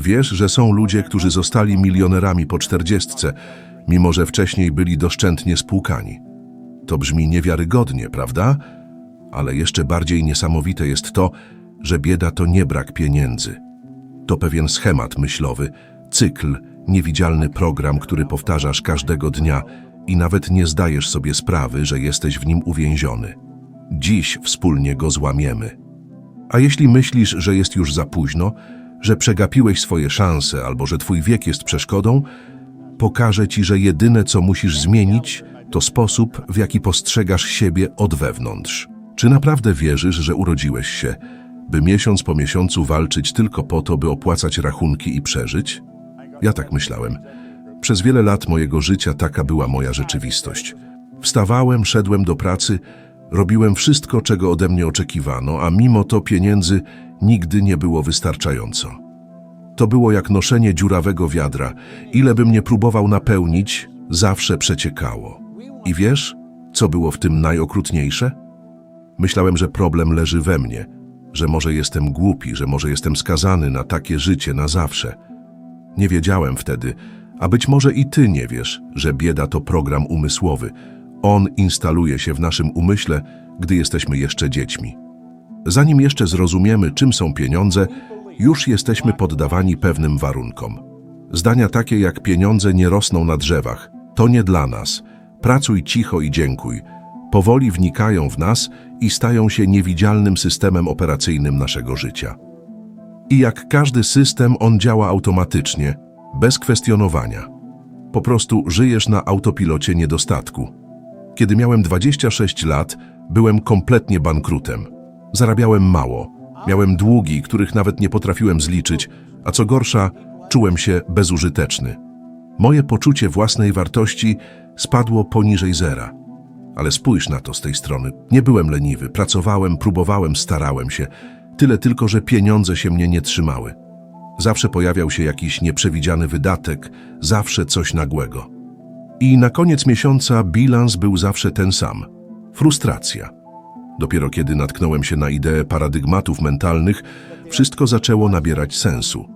Wiesz, że są ludzie, którzy zostali milionerami po czterdziestce, mimo że wcześniej byli doszczętnie spłukani. To brzmi niewiarygodnie, prawda? Ale jeszcze bardziej niesamowite jest to, że bieda to nie brak pieniędzy. To pewien schemat myślowy, cykl, niewidzialny program, który powtarzasz każdego dnia i nawet nie zdajesz sobie sprawy, że jesteś w nim uwięziony. Dziś wspólnie go złamiemy. A jeśli myślisz, że jest już za późno, że przegapiłeś swoje szanse albo że twój wiek jest przeszkodą, pokażę ci, że jedyne co musisz zmienić, to sposób, w jaki postrzegasz siebie od wewnątrz. Czy naprawdę wierzysz, że urodziłeś się, by miesiąc po miesiącu walczyć tylko po to, by opłacać rachunki i przeżyć? Ja tak myślałem. Przez wiele lat mojego życia taka była moja rzeczywistość. Wstawałem, szedłem do pracy, robiłem wszystko, czego ode mnie oczekiwano, a mimo to pieniędzy nigdy nie było wystarczająco. To było jak noszenie dziurawego wiadra. Ile bym nie próbował napełnić, zawsze przeciekało. I wiesz, co było w tym najokrutniejsze? Myślałem, że problem leży we mnie, że może jestem głupi, że może jestem skazany na takie życie na zawsze. Nie wiedziałem wtedy, a być może i ty nie wiesz, że bieda to program umysłowy. On instaluje się w naszym umyśle, gdy jesteśmy jeszcze dziećmi. Zanim jeszcze zrozumiemy, czym są pieniądze, już jesteśmy poddawani pewnym warunkom. Zdania takie jak pieniądze nie rosną na drzewach, to nie dla nas. Pracuj cicho i dziękuj. Powoli wnikają w nas i stają się niewidzialnym systemem operacyjnym naszego życia. I jak każdy system, on działa automatycznie, bez kwestionowania. Po prostu żyjesz na autopilocie niedostatku. Kiedy miałem 26 lat, byłem kompletnie bankrutem. Zarabiałem mało, miałem długi, których nawet nie potrafiłem zliczyć, a co gorsza, czułem się bezużyteczny. Moje poczucie własnej wartości spadło poniżej zera. Ale spójrz na to z tej strony. Nie byłem leniwy, pracowałem, próbowałem, starałem się. Tyle tylko, że pieniądze się mnie nie trzymały. Zawsze pojawiał się jakiś nieprzewidziany wydatek, zawsze coś nagłego. I na koniec miesiąca bilans był zawsze ten sam. Frustracja. Dopiero kiedy natknąłem się na ideę paradygmatów mentalnych, wszystko zaczęło nabierać sensu.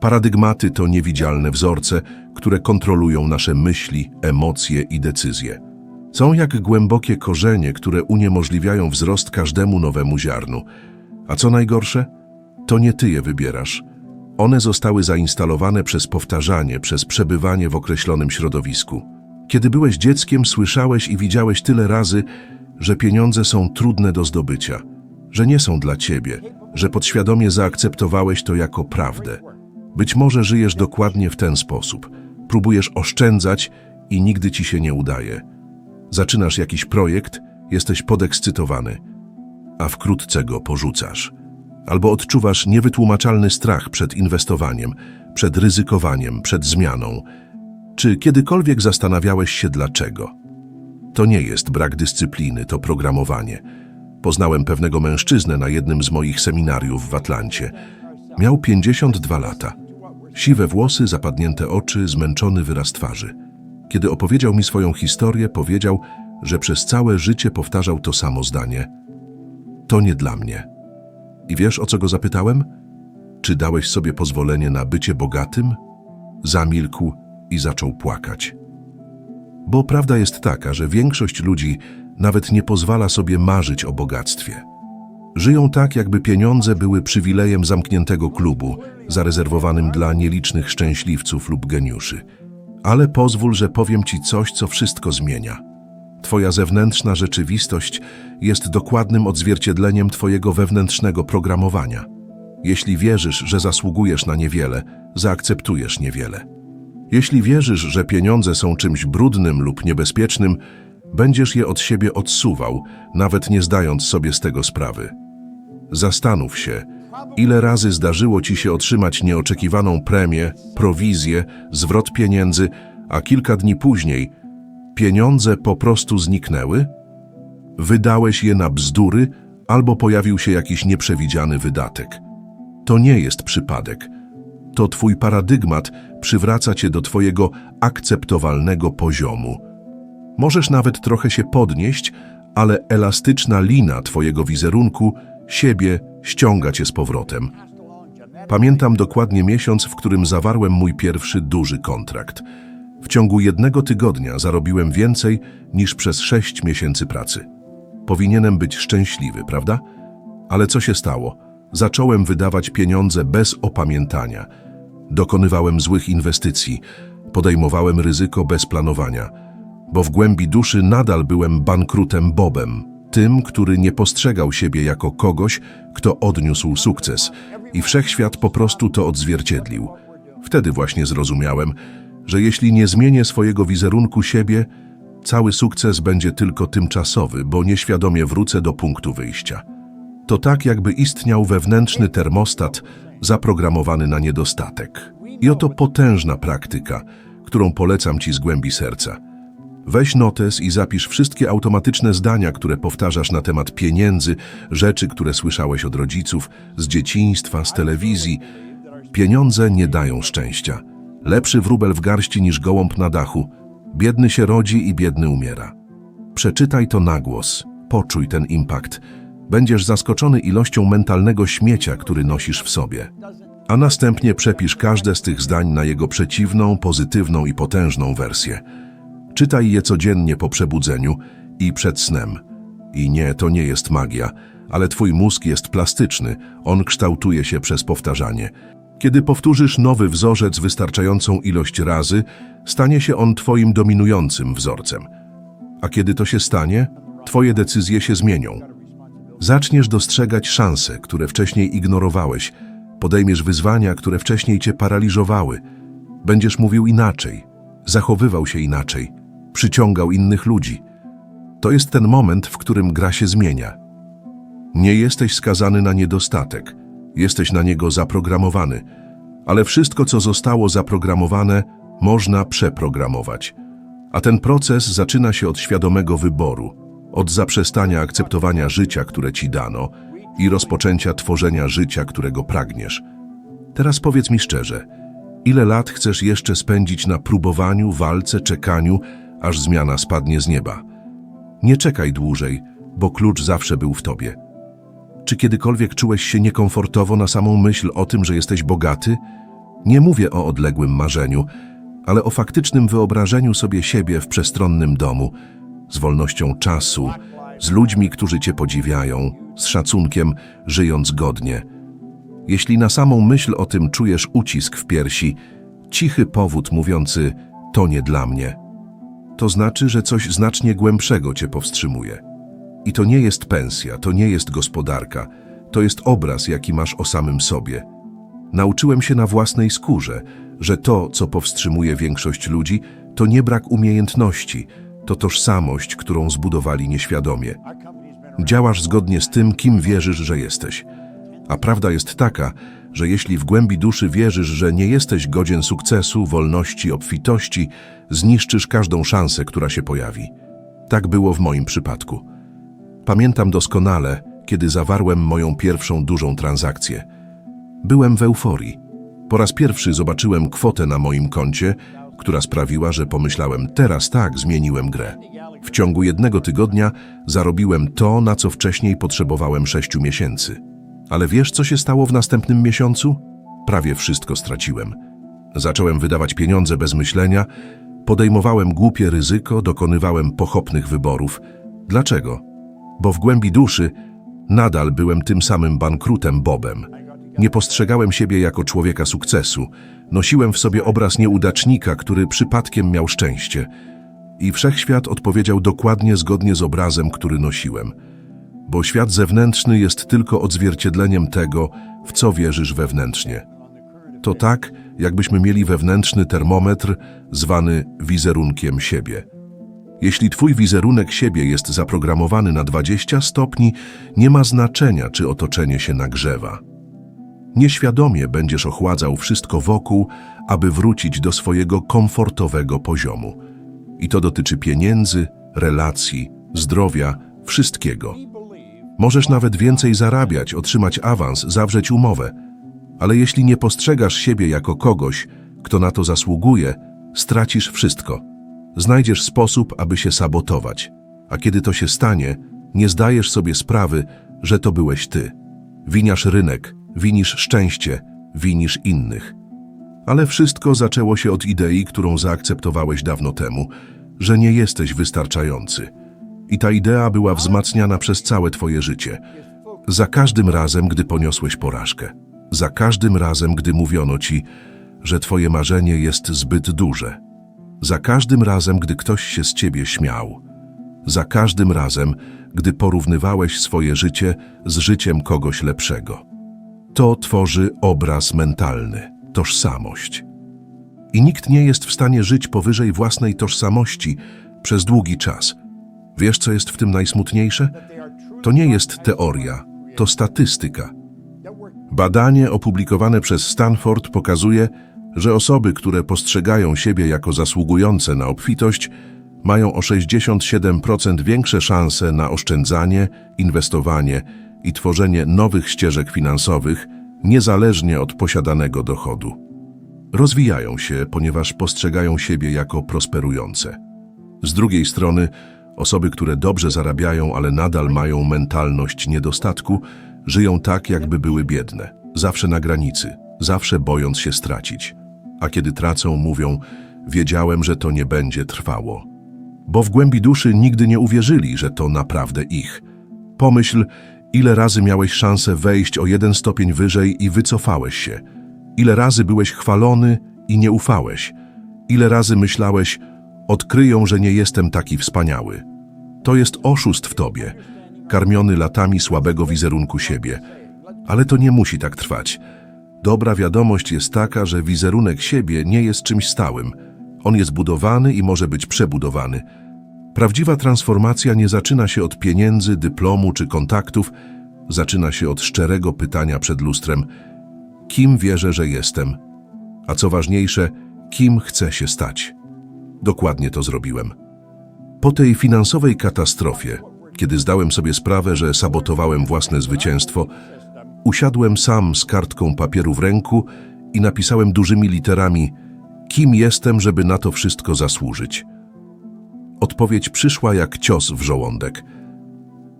Paradygmaty to niewidzialne wzorce, które kontrolują nasze myśli, emocje i decyzje. Są jak głębokie korzenie, które uniemożliwiają wzrost każdemu nowemu ziarnu. A co najgorsze? To nie ty je wybierasz. One zostały zainstalowane przez powtarzanie, przez przebywanie w określonym środowisku. Kiedy byłeś dzieckiem, słyszałeś i widziałeś tyle razy, że pieniądze są trudne do zdobycia, że nie są dla ciebie, że podświadomie zaakceptowałeś to jako prawdę. Być może żyjesz dokładnie w ten sposób. Próbujesz oszczędzać i nigdy ci się nie udaje. Zaczynasz jakiś projekt, jesteś podekscytowany, a wkrótce go porzucasz. Albo odczuwasz niewytłumaczalny strach przed inwestowaniem, przed ryzykowaniem, przed zmianą. Czy kiedykolwiek zastanawiałeś się dlaczego? To nie jest brak dyscypliny, to programowanie. Poznałem pewnego mężczyznę na jednym z moich seminariów w Atlancie. Miał 52 lata. Siwe włosy, zapadnięte oczy, zmęczony wyraz twarzy. Kiedy opowiedział mi swoją historię, powiedział, że przez całe życie powtarzał to samo zdanie. To nie dla mnie. I wiesz, o co go zapytałem? Czy dałeś sobie pozwolenie na bycie bogatym? Zamilkł i zaczął płakać. Bo prawda jest taka, że większość ludzi nawet nie pozwala sobie marzyć o bogactwie. Żyją tak, jakby pieniądze były przywilejem zamkniętego klubu, zarezerwowanym dla nielicznych szczęśliwców lub geniuszy. Ale pozwól, że powiem ci coś, co wszystko zmienia. Twoja zewnętrzna rzeczywistość jest dokładnym odzwierciedleniem Twojego wewnętrznego programowania. Jeśli wierzysz, że zasługujesz na niewiele, zaakceptujesz niewiele. Jeśli wierzysz, że pieniądze są czymś brudnym lub niebezpiecznym, będziesz je od siebie odsuwał, nawet nie zdając sobie z tego sprawy. Zastanów się, ile razy zdarzyło ci się otrzymać nieoczekiwaną premię, prowizję, zwrot pieniędzy, a kilka dni później pieniądze po prostu zniknęły? Wydałeś je na bzdury albo pojawił się jakiś nieprzewidziany wydatek. To nie jest przypadek. To twój paradygmat przywraca cię do twojego akceptowalnego poziomu. Możesz nawet trochę się podnieść, ale elastyczna lina twojego wizerunku, siebie, ściąga cię z powrotem. Pamiętam dokładnie miesiąc, w którym zawarłem mój pierwszy duży kontrakt. W ciągu jednego tygodnia zarobiłem więcej niż przez sześć miesięcy pracy. Powinienem być szczęśliwy, prawda? Ale co się stało? Zacząłem wydawać pieniądze bez opamiętania. Dokonywałem złych inwestycji, podejmowałem ryzyko bez planowania, bo w głębi duszy nadal byłem bankrutem Bobem, tym, który nie postrzegał siebie jako kogoś, kto odniósł sukces i wszechświat po prostu to odzwierciedlił. Wtedy właśnie zrozumiałem, że jeśli nie zmienię swojego wizerunku siebie, cały sukces będzie tylko tymczasowy, bo nieświadomie wrócę do punktu wyjścia. To tak, jakby istniał wewnętrzny termostat zaprogramowany na niedostatek. I oto potężna praktyka, którą polecam Ci z głębi serca. Weź notes i zapisz wszystkie automatyczne zdania, które powtarzasz na temat pieniędzy, rzeczy, które słyszałeś od rodziców, z dzieciństwa, z telewizji. Pieniądze nie dają szczęścia. Lepszy wróbel w garści niż gołąb na dachu. Biedny się rodzi i biedny umiera. Przeczytaj to na głos, poczuj ten impact. Będziesz zaskoczony ilością mentalnego śmiecia, który nosisz w sobie. A następnie przepisz każde z tych zdań na jego przeciwną, pozytywną i potężną wersję. Czytaj je codziennie po przebudzeniu i przed snem. I nie, to nie jest magia, ale twój mózg jest plastyczny, on kształtuje się przez powtarzanie. Kiedy powtórzysz nowy wzorzec wystarczającą ilość razy, stanie się on twoim dominującym wzorcem. A kiedy to się stanie, twoje decyzje się zmienią. Zaczniesz dostrzegać szanse, które wcześniej ignorowałeś, podejmiesz wyzwania, które wcześniej cię paraliżowały. Będziesz mówił inaczej, zachowywał się inaczej, przyciągał innych ludzi. To jest ten moment, w którym gra się zmienia. Nie jesteś skazany na niedostatek, jesteś na niego zaprogramowany, ale wszystko, co zostało zaprogramowane, można przeprogramować. A ten proces zaczyna się od świadomego wyboru, od zaprzestania akceptowania życia, które ci dano i rozpoczęcia tworzenia życia, którego pragniesz. Teraz powiedz mi szczerze, ile lat chcesz jeszcze spędzić na próbowaniu, walce, czekaniu, aż zmiana spadnie z nieba? Nie czekaj dłużej, bo klucz zawsze był w tobie. Czy kiedykolwiek czułeś się niekomfortowo na samą myśl o tym, że jesteś bogaty? Nie mówię o odległym marzeniu, ale o faktycznym wyobrażeniu sobie siebie w przestronnym domu, z wolnością czasu, z ludźmi, którzy cię podziwiają, z szacunkiem, żyjąc godnie. Jeśli na samą myśl o tym czujesz ucisk w piersi, cichy powód mówiący to nie dla mnie, to znaczy, że coś znacznie głębszego cię powstrzymuje. I to nie jest pensja, to nie jest gospodarka, to jest obraz, jaki masz o samym sobie. Nauczyłem się na własnej skórze, że to, co powstrzymuje większość ludzi, to nie brak umiejętności, to tożsamość, którą zbudowali nieświadomie. Działasz zgodnie z tym, kim wierzysz, że jesteś. A prawda jest taka, że jeśli w głębi duszy wierzysz, że nie jesteś godzien sukcesu, wolności, obfitości, zniszczysz każdą szansę, która się pojawi. Tak było w moim przypadku. Pamiętam doskonale, kiedy zawarłem moją pierwszą dużą transakcję. Byłem w euforii. Po raz pierwszy zobaczyłem kwotę na moim koncie, która sprawiła, że pomyślałem, teraz tak, zmieniłem grę. W ciągu jednego tygodnia zarobiłem to, na co wcześniej potrzebowałem sześciu miesięcy. Ale wiesz, co się stało w następnym miesiącu? Prawie wszystko straciłem. Zacząłem wydawać pieniądze bez myślenia, podejmowałem głupie ryzyko, dokonywałem pochopnych wyborów. Dlaczego? Bo w głębi duszy nadal byłem tym samym bankrutem Bobem. Nie postrzegałem siebie jako człowieka sukcesu. Nosiłem w sobie obraz nieudacznika, który przypadkiem miał szczęście. I wszechświat odpowiedział dokładnie zgodnie z obrazem, który nosiłem. Bo świat zewnętrzny jest tylko odzwierciedleniem tego, w co wierzysz wewnętrznie. To tak, jakbyśmy mieli wewnętrzny termometr zwany wizerunkiem siebie. Jeśli twój wizerunek siebie jest zaprogramowany na 20 stopni, nie ma znaczenia, czy otoczenie się nagrzewa. Nieświadomie będziesz ochładzał wszystko wokół, aby wrócić do swojego komfortowego poziomu. I to dotyczy pieniędzy, relacji, zdrowia, wszystkiego. Możesz nawet więcej zarabiać, otrzymać awans, zawrzeć umowę, ale jeśli nie postrzegasz siebie jako kogoś, kto na to zasługuje, stracisz wszystko. Znajdziesz sposób, aby się sabotować, a kiedy to się stanie, nie zdajesz sobie sprawy, że to byłeś ty. Winiasz rynek, winisz szczęście, winisz innych. Ale wszystko zaczęło się od idei, którą zaakceptowałeś dawno temu, że nie jesteś wystarczający. I ta idea była wzmacniana przez całe twoje życie. Za każdym razem, gdy poniosłeś porażkę. Za każdym razem, gdy mówiono ci, że twoje marzenie jest zbyt duże. Za każdym razem, gdy ktoś się z ciebie śmiał. Za każdym razem, gdy porównywałeś swoje życie z życiem kogoś lepszego. To tworzy obraz mentalny, tożsamość. I nikt nie jest w stanie żyć powyżej własnej tożsamości przez długi czas. Wiesz, co jest w tym najsmutniejsze? To nie jest teoria, to statystyka. Badanie opublikowane przez Stanford pokazuje, że osoby, które postrzegają siebie jako zasługujące na obfitość, mają o 67% większe szanse na oszczędzanie, inwestowanie i tworzenie nowych ścieżek finansowych, niezależnie od posiadanego dochodu. Rozwijają się, ponieważ postrzegają siebie jako prosperujące. Z drugiej strony, osoby, które dobrze zarabiają, ale nadal mają mentalność niedostatku, żyją tak, jakby były biedne, zawsze na granicy, zawsze bojąc się stracić. A kiedy tracą, mówią: Wiedziałem, że to nie będzie trwało. Bo w głębi duszy nigdy nie uwierzyli, że to naprawdę ich. Pomyśl, ile razy miałeś szansę wejść o jeden stopień wyżej i wycofałeś się. Ile razy byłeś chwalony i nie ufałeś. Ile razy myślałeś, odkryją, że nie jestem taki wspaniały. To jest oszust w tobie, karmiony latami słabego wizerunku siebie. Ale to nie musi tak trwać. Dobra wiadomość jest taka, że wizerunek siebie nie jest czymś stałym. On jest budowany i może być przebudowany. Prawdziwa transformacja nie zaczyna się od pieniędzy, dyplomu czy kontaktów, zaczyna się od szczerego pytania przed lustrem: kim wierzę, że jestem? A co ważniejsze, kim chcę się stać? Dokładnie to zrobiłem. Po tej finansowej katastrofie, kiedy zdałem sobie sprawę, że sabotowałem własne zwycięstwo, usiadłem sam z kartką papieru w ręku i napisałem dużymi literami: Kim jestem, żeby na to wszystko zasłużyć? Odpowiedź przyszła jak cios w żołądek.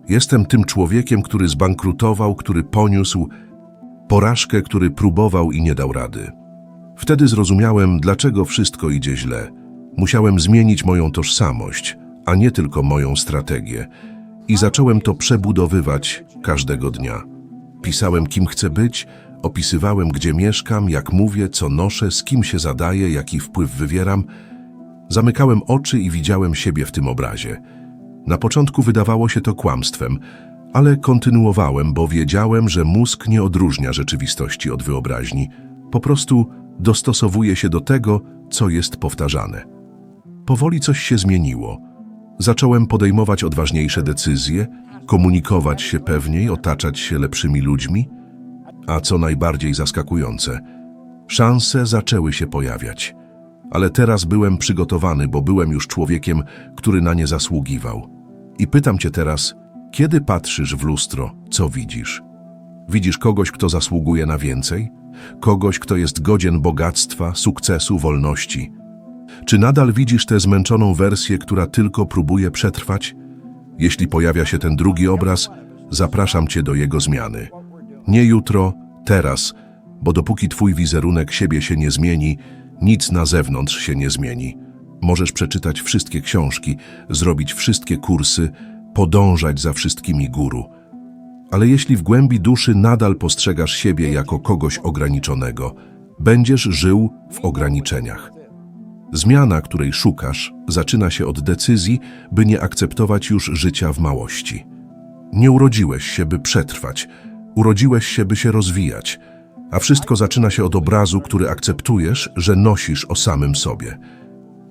Jestem tym człowiekiem, który zbankrutował, który poniósł porażkę, który próbował i nie dał rady. Wtedy zrozumiałem, dlaczego wszystko idzie źle. Musiałem zmienić moją tożsamość, a nie tylko moją strategię. I zacząłem to przebudowywać każdego dnia. Pisałem, kim chcę być, opisywałem, gdzie mieszkam, jak mówię, co noszę, z kim się zadaję, jaki wpływ wywieram. Zamykałem oczy i widziałem siebie w tym obrazie. Na początku wydawało się to kłamstwem, ale kontynuowałem, bo wiedziałem, że mózg nie odróżnia rzeczywistości od wyobraźni. Po prostu dostosowuje się do tego, co jest powtarzane. Powoli coś się zmieniło. Zacząłem podejmować odważniejsze decyzje, komunikować się pewniej, otaczać się lepszymi ludźmi, a co najbardziej zaskakujące, szanse zaczęły się pojawiać. Ale teraz byłem przygotowany, bo byłem już człowiekiem, który na nie zasługiwał. I pytam cię teraz, kiedy patrzysz w lustro, co widzisz? Widzisz kogoś, kto zasługuje na więcej? Kogoś, kto jest godzien bogactwa, sukcesu, wolności? Czy nadal widzisz tę zmęczoną wersję, która tylko próbuje przetrwać? Jeśli pojawia się ten drugi obraz, zapraszam cię do jego zmiany. Nie jutro, teraz, bo dopóki twój wizerunek siebie się nie zmieni, nic na zewnątrz się nie zmieni. Możesz przeczytać wszystkie książki, zrobić wszystkie kursy, podążać za wszystkimi guru. Ale jeśli w głębi duszy nadal postrzegasz siebie jako kogoś ograniczonego, będziesz żył w ograniczeniach. Zmiana, której szukasz, zaczyna się od decyzji, by nie akceptować już życia w małości. Nie urodziłeś się, by przetrwać, urodziłeś się, by się rozwijać, a wszystko zaczyna się od obrazu, który akceptujesz, że nosisz o samym sobie.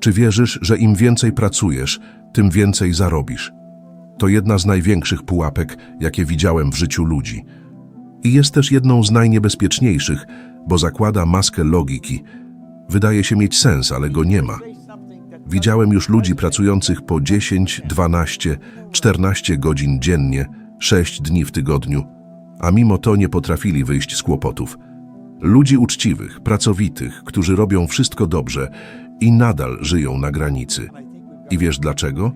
Czy wierzysz, że im więcej pracujesz, tym więcej zarobisz? To jedna z największych pułapek, jakie widziałem w życiu ludzi. I jest też jedną z najniebezpieczniejszych, bo zakłada maskę logiki. Wydaje się mieć sens, ale go nie ma. Widziałem już ludzi pracujących po 10, 12, 14 godzin dziennie, 6 dni w tygodniu, a mimo to nie potrafili wyjść z kłopotów. Ludzi uczciwych, pracowitych, którzy robią wszystko dobrze i nadal żyją na granicy. I wiesz dlaczego?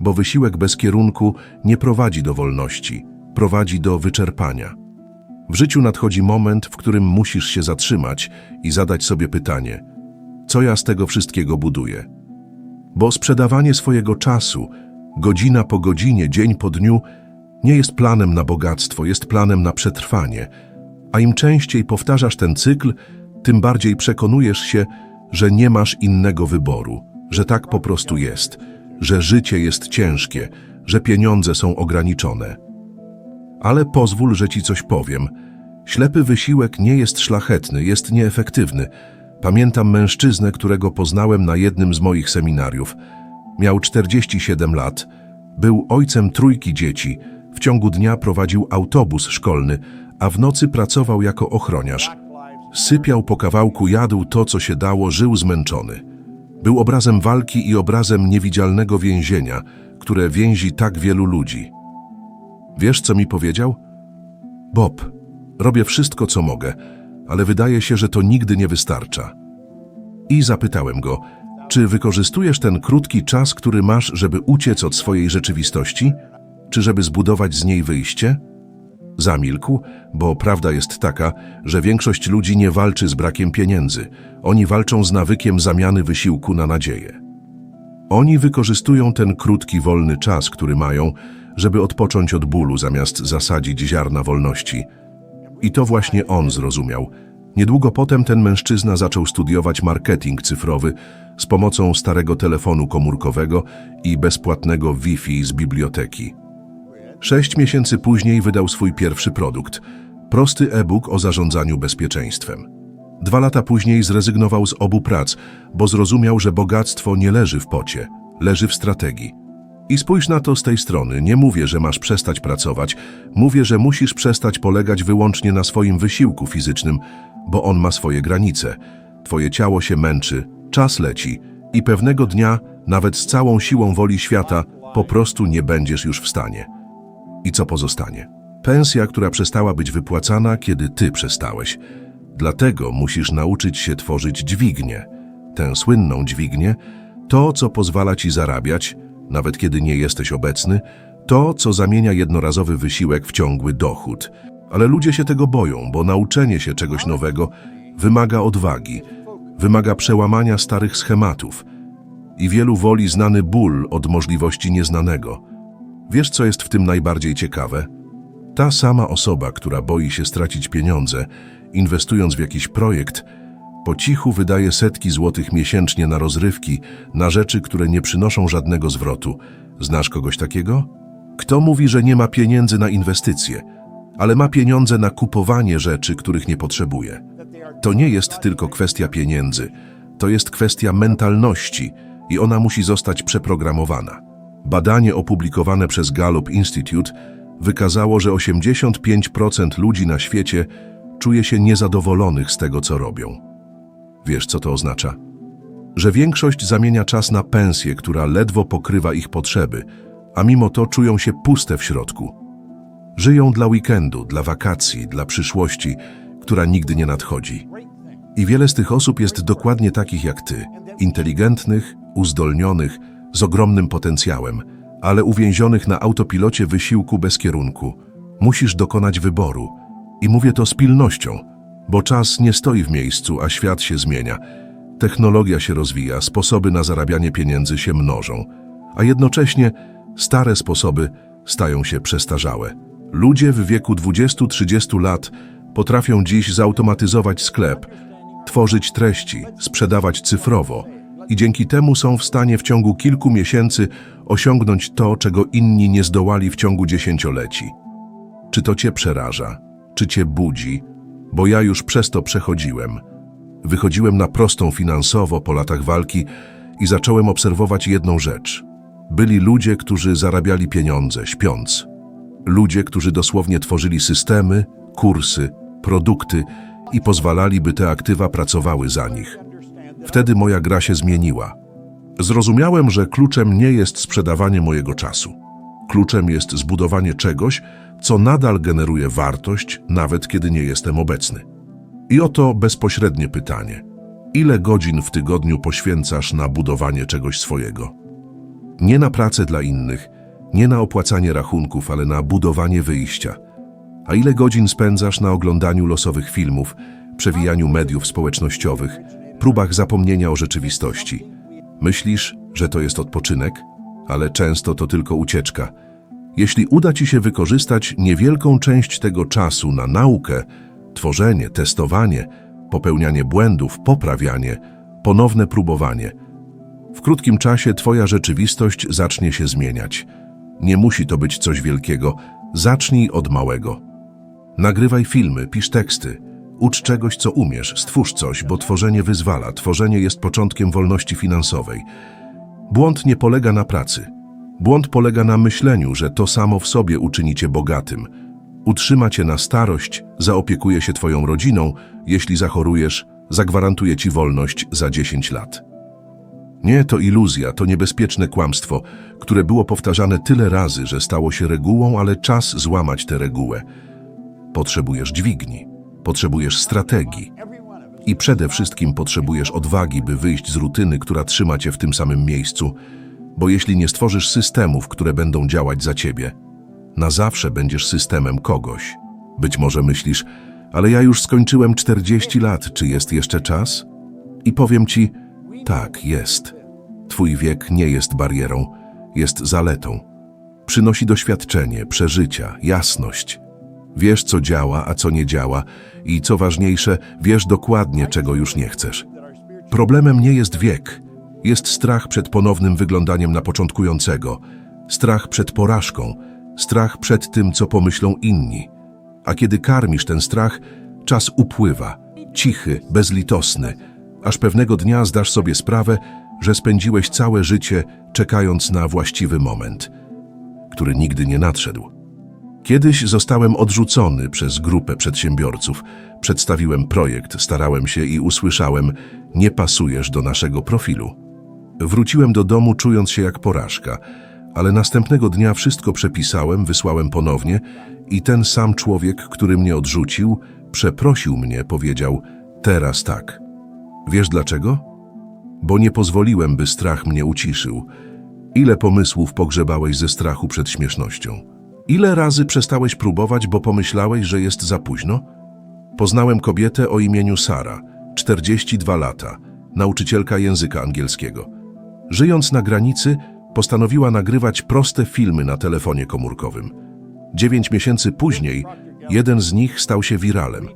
Bo wysiłek bez kierunku nie prowadzi do wolności, prowadzi do wyczerpania. W życiu nadchodzi moment, w którym musisz się zatrzymać i zadać sobie pytanie: co ja z tego wszystkiego buduję? Bo sprzedawanie swojego czasu, godzina po godzinie, dzień po dniu, nie jest planem na bogactwo, jest planem na przetrwanie. A im częściej powtarzasz ten cykl, tym bardziej przekonujesz się, że nie masz innego wyboru, że tak po prostu jest, że życie jest ciężkie, że pieniądze są ograniczone. Ale pozwól, że ci coś powiem. Ślepy wysiłek nie jest szlachetny, jest nieefektywny. Pamiętam mężczyznę, którego poznałem na jednym z moich seminariów. Miał 47 lat, był ojcem trójki dzieci, w ciągu dnia prowadził autobus szkolny, a w nocy pracował jako ochroniarz. Sypiał po kawałku, jadł to, co się dało, żył zmęczony. Był obrazem walki i obrazem niewidzialnego więzienia, które więzi tak wielu ludzi. Wiesz, co mi powiedział? Bob, robię wszystko, co mogę, ale wydaje się, że to nigdy nie wystarcza. I zapytałem go, czy wykorzystujesz ten krótki czas, który masz, żeby uciec od swojej rzeczywistości, czy żeby zbudować z niej wyjście? Zamilkł, bo prawda jest taka, że większość ludzi nie walczy z brakiem pieniędzy. Oni walczą z nawykiem zamiany wysiłku na nadzieję. Oni wykorzystują ten krótki, wolny czas, który mają, żeby odpocząć od bólu zamiast zasadzić ziarna wolności. I to właśnie on zrozumiał. Niedługo potem ten mężczyzna zaczął studiować marketing cyfrowy z pomocą starego telefonu komórkowego i bezpłatnego Wi-Fi z biblioteki. Sześć miesięcy później wydał swój pierwszy produkt prosty e-book o zarządzaniu bezpieczeństwem. Dwa lata później zrezygnował z obu prac, bo zrozumiał, że bogactwo nie leży w pocie, leży w strategii. I spójrz na to z tej strony. Nie mówię, że masz przestać pracować, mówię, że musisz przestać polegać wyłącznie na swoim wysiłku fizycznym, bo on ma swoje granice. Twoje ciało się męczy, czas leci i pewnego dnia, nawet z całą siłą woli świata, po prostu nie będziesz już w stanie. I co pozostanie? Pensja, która przestała być wypłacana, kiedy ty przestałeś. Dlatego musisz nauczyć się tworzyć dźwignię. Tę słynną dźwignię, to, co pozwala ci zarabiać, nawet kiedy nie jesteś obecny, to, co zamienia jednorazowy wysiłek w ciągły dochód. Ale ludzie się tego boją, bo nauczenie się czegoś nowego wymaga odwagi, wymaga przełamania starych schematów i wielu woli znany ból od możliwości nieznanego. Wiesz, co jest w tym najbardziej ciekawe? Ta sama osoba, która boi się stracić pieniądze, inwestując w jakiś projekt, po cichu wydaje setki złotych miesięcznie na rozrywki, na rzeczy, które nie przynoszą żadnego zwrotu. Znasz kogoś takiego? Kto mówi, że nie ma pieniędzy na inwestycje, ale ma pieniądze na kupowanie rzeczy, których nie potrzebuje? To nie jest tylko kwestia pieniędzy, to jest kwestia mentalności i ona musi zostać przeprogramowana. Badanie opublikowane przez Gallup Institute wykazało, że 85% ludzi na świecie czuje się niezadowolonych z tego, co robią. Wiesz, co to oznacza? Że większość zamienia czas na pensję, która ledwo pokrywa ich potrzeby, a mimo to czują się puste w środku. Żyją dla weekendu, dla wakacji, dla przyszłości, która nigdy nie nadchodzi. I wiele z tych osób jest dokładnie takich jak ty, inteligentnych, uzdolnionych, z ogromnym potencjałem, ale uwięzionych na autopilocie wysiłku bez kierunku. Musisz dokonać wyboru. I mówię to z pilnością, bo czas nie stoi w miejscu, a świat się zmienia. Technologia się rozwija, sposoby na zarabianie pieniędzy się mnożą, a jednocześnie stare sposoby stają się przestarzałe. Ludzie w wieku 20-30 lat potrafią dziś zautomatyzować sklep, tworzyć treści, sprzedawać cyfrowo i dzięki temu są w stanie w ciągu kilku miesięcy osiągnąć to, czego inni nie zdołali w ciągu dziesięcioleci. Czy to cię przeraża? Czy cię budzi? Bo ja już przez to przechodziłem. Wychodziłem na prostą finansowo po latach walki i zacząłem obserwować jedną rzecz. Byli ludzie, którzy zarabiali pieniądze, śpiąc. Ludzie, którzy dosłownie tworzyli systemy, kursy, produkty i pozwalali, by te aktywa pracowały za nich. Wtedy moja gra się zmieniła. Zrozumiałem, że kluczem nie jest sprzedawanie mojego czasu. Kluczem jest zbudowanie czegoś, co nadal generuje wartość, nawet kiedy nie jestem obecny. I oto bezpośrednie pytanie. Ile godzin w tygodniu poświęcasz na budowanie czegoś swojego? Nie na pracę dla innych, nie na opłacanie rachunków, ale na budowanie wyjścia. A ile godzin spędzasz na oglądaniu losowych filmów, przewijaniu mediów społecznościowych, próbach zapomnienia o rzeczywistości? Myślisz, że to jest odpoczynek, ale często to tylko ucieczka. Jeśli uda ci się wykorzystać niewielką część tego czasu na naukę, tworzenie, testowanie, popełnianie błędów, poprawianie, ponowne próbowanie, w krótkim czasie twoja rzeczywistość zacznie się zmieniać. Nie musi to być coś wielkiego, zacznij od małego. Nagrywaj filmy, pisz teksty, ucz czegoś, co umiesz, stwórz coś, bo tworzenie wyzwala, tworzenie jest początkiem wolności finansowej. Błąd nie polega na pracy. Błąd polega na myśleniu, że to samo w sobie uczyni cię bogatym. Utrzyma cię na starość, zaopiekuje się twoją rodziną, jeśli zachorujesz, zagwarantuje ci wolność za 10 lat. Nie, to iluzja, to niebezpieczne kłamstwo, które było powtarzane tyle razy, że stało się regułą, ale czas złamać tę regułę. Potrzebujesz dźwigni, potrzebujesz strategii i przede wszystkim potrzebujesz odwagi, by wyjść z rutyny, która trzyma cię w tym samym miejscu, bo jeśli nie stworzysz systemów, które będą działać za ciebie, na zawsze będziesz systemem kogoś. Być może myślisz, ale ja już skończyłem 40 lat, czy jest jeszcze czas? I powiem ci, tak, jest. Twój wiek nie jest barierą, jest zaletą. Przynosi doświadczenie, przeżycia, jasność. Wiesz, co działa, a co nie działa i co ważniejsze, wiesz dokładnie, czego już nie chcesz. Problemem nie jest wiek, jest strach przed ponownym wyglądaniem na początkującego, strach przed porażką, strach przed tym, co pomyślą inni. A kiedy karmisz ten strach, czas upływa, cichy, bezlitosny, aż pewnego dnia zdasz sobie sprawę, że spędziłeś całe życie czekając na właściwy moment, który nigdy nie nadszedł. Kiedyś zostałem odrzucony przez grupę przedsiębiorców. Przedstawiłem projekt, starałem się i usłyszałem: Nie pasujesz do naszego profilu. Wróciłem do domu czując się jak porażka, ale następnego dnia wszystko przepisałem, wysłałem ponownie i ten sam człowiek, który mnie odrzucił, przeprosił mnie, powiedział: Teraz tak. Wiesz dlaczego? Bo nie pozwoliłem, by strach mnie uciszył. Ile pomysłów pogrzebałeś ze strachu przed śmiesznością? Ile razy przestałeś próbować, bo pomyślałeś, że jest za późno? Poznałem kobietę o imieniu Sara, 42 lata, nauczycielka języka angielskiego. Żyjąc na granicy, postanowiła nagrywać proste filmy na telefonie komórkowym. Dziewięć miesięcy później jeden z nich stał się wiralem.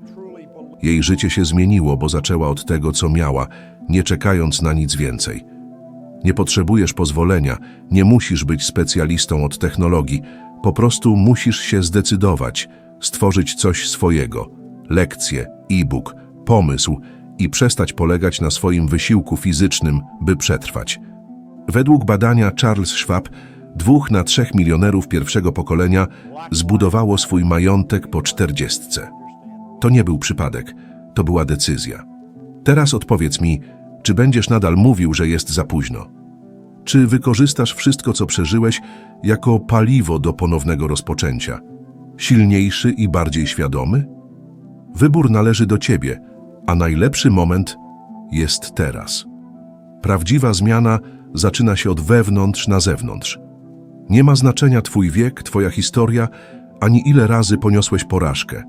Jej życie się zmieniło, bo zaczęła od tego, co miała, nie czekając na nic więcej. Nie potrzebujesz pozwolenia, nie musisz być specjalistą od technologii, po prostu musisz się zdecydować, stworzyć coś swojego. Lekcję, e-book, pomysł i przestać polegać na swoim wysiłku fizycznym, by przetrwać. Według badania Charles Schwab, dwóch na trzech milionerów pierwszego pokolenia zbudowało swój majątek po czterdziestce. To nie był przypadek, to była decyzja. Teraz odpowiedz mi, czy będziesz nadal mówił, że jest za późno? Czy wykorzystasz wszystko, co przeżyłeś, jako paliwo do ponownego rozpoczęcia? Silniejszy i bardziej świadomy? Wybór należy do ciebie, a najlepszy moment jest teraz. Prawdziwa zmiana zaczyna się od wewnątrz na zewnątrz. Nie ma znaczenia twój wiek, twoja historia, ani ile razy poniosłeś porażkę.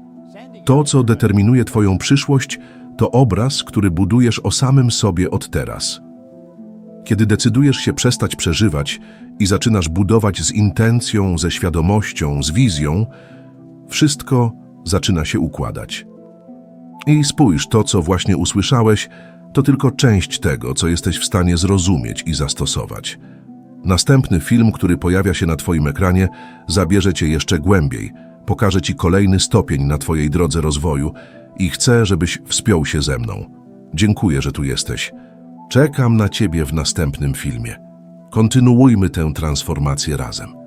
To, co determinuje Twoją przyszłość, to obraz, który budujesz o samym sobie od teraz. Kiedy decydujesz się przestać przeżywać i zaczynasz budować z intencją, ze świadomością, z wizją, wszystko zaczyna się układać. I spójrz, to, co właśnie usłyszałeś, to tylko część tego, co jesteś w stanie zrozumieć i zastosować. Następny film, który pojawia się na Twoim ekranie, zabierze Cię jeszcze głębiej – pokażę Ci kolejny stopień na Twojej drodze rozwoju i chcę, żebyś wspiął się ze mną. Dziękuję, że tu jesteś. Czekam na Ciebie w następnym filmie. Kontynuujmy tę transformację razem.